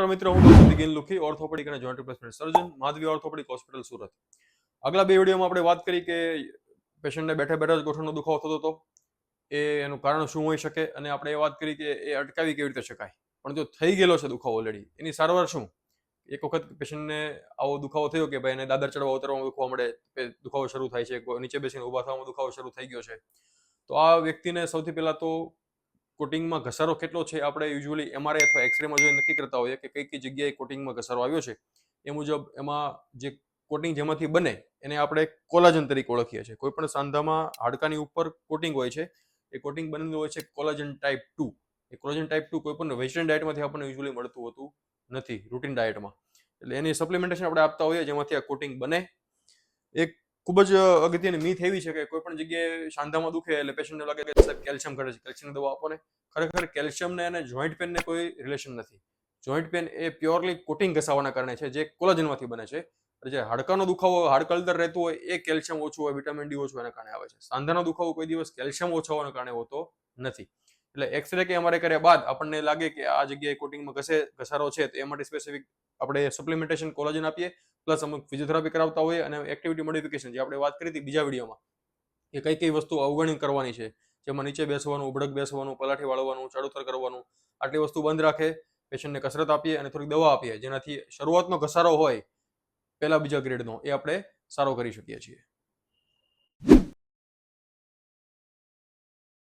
નમસ્કાર મિત્રો, હું ડોક્ટર દિગેન લુખી ઓર્થોપેડિક અને joint replacement surgeon Madhavi orthopaedic hospital Surat. આગલા બે વિડીયોમાં આપણે વાત કરી કે પેશન્ટને બેઠા બેઠા જ ગોઠણનો દુખાવો થતો હતો. એ એનું કારણ શું હોઈ શકે? અને આપણે એ વાત કરી કે એ અટકાવી કેવી રીતે શકાય? પણ જો થઈ ગયેલો છે દુખાવો ઓલરેડી એની સારવાર શું? એક વખત પેશન્ટને આવો દુખાવો થયો કે ભાઈ એને દાદર ચડવા ઉતરવામાં દુખાવો મળે દુખાવો શરૂ થાય છે નીચે બેસીને ઊભા થવામાં દુખાવો શરૂ થઈ ગયો છે. તો આ વ્યક્તિને સૌથી પહેલાં તો કોટિંગમાં ઘસારો કેટલો છે આપણે યુઝ્યુઅલી એમઆરઆઈ અથવા એક્સરેમાં જોઈ નક્કી કરતા હોઈએ કે કઈ કઈ જગ્યાએ કોટિંગમાં ઘસારો આવ્યો છે. એ મુજબ એમાં જે કોટિંગ જેમાંથી બને એને આપણે કોલાજન તરીકે ઓળખીએ છીએ. કોઈ પણ સાંધામાં હાડકાની ઉપર કોટિંગ હોય છે, એ કોટિંગ બનેલું હોય છે કોલાજન ટાઈપ ટુ એ કોલાજન ટાઈપ ટુ કોઈ પણ વેસ્ટર્ન ડાયટમાંથી આપણને યુઝ્યુઅલી મળતું હોતું નથી રૂટીન ડાયટમાં એટલે એની સપ્લિમેન્ટેશન આપણે આપતા હોઈએ જેમાંથી આ કોટિંગ બને. એક ખૂબ જ અગત્યની મીથ એવી છે કે કોઈ પણ જગ્યાએ સાંધામાં દુખે એટલે પેશન્ટને લાગે કે સાહેબ કેલ્શિયમ ઘટે છે. કેલ્શિયમની દવા આપો ને. ખરેખર કેલ્શિયમને અને જોઈન્ટ પેનને કોઈ રિલેશન નથી. જોઈન્ટ પેન એ પ્યોરલી કોટિંગ ઘસાવાના કારણે છે, જે કોલાજનમાંથી બને છે. જે હાડકાનો દુખાવો હાડકળતર રહેતું હોય એ કેલ્શિયમ ઓછું હોય, વિટામિન ડી ઓછું એના કારણે આવે છે. સાંધાનો દુખાવો કોઈ દિવસ કેલ્શિયમ ઓછા હોવાના કારણે હોતો નથી. એટલે એક્સરે કે અમારે કર્યા બાદ આપણને લાગે કે આ જગ્યાએ કોટિંગમાં ઘસે, ઘસારો છે તો એ માટે સ્પેસિફિક આપણે સપ્લિમેન્ટેશન કોલાજન આપીએ. પ્લસ અમુક ફિઝિયોથેરાપી કરાવતા હોઈએ અને એક્ટિવિટી મોડિફિકેશન જે આપણે વાત કરી હતી બીજા વિડીયોમાં કે કઈ કઈ વસ્તુ અવગણી કરવાની છે? જેમાં નીચે બેસવાનું ઉભડક બેસવાનું, પલાઠી વાળવાનું ચાડુતર કરવાનું, આટલી વસ્તુ બંધ રાખે પેશન્ટને કસરત આપીએ અને થોડીક દવા આપીએ, જેનાથી શરૂઆતનો ઘસારો હોય, પહેલા બીજા ગ્રેડનો એ આપણે સારો કરી શકીએ છીએ.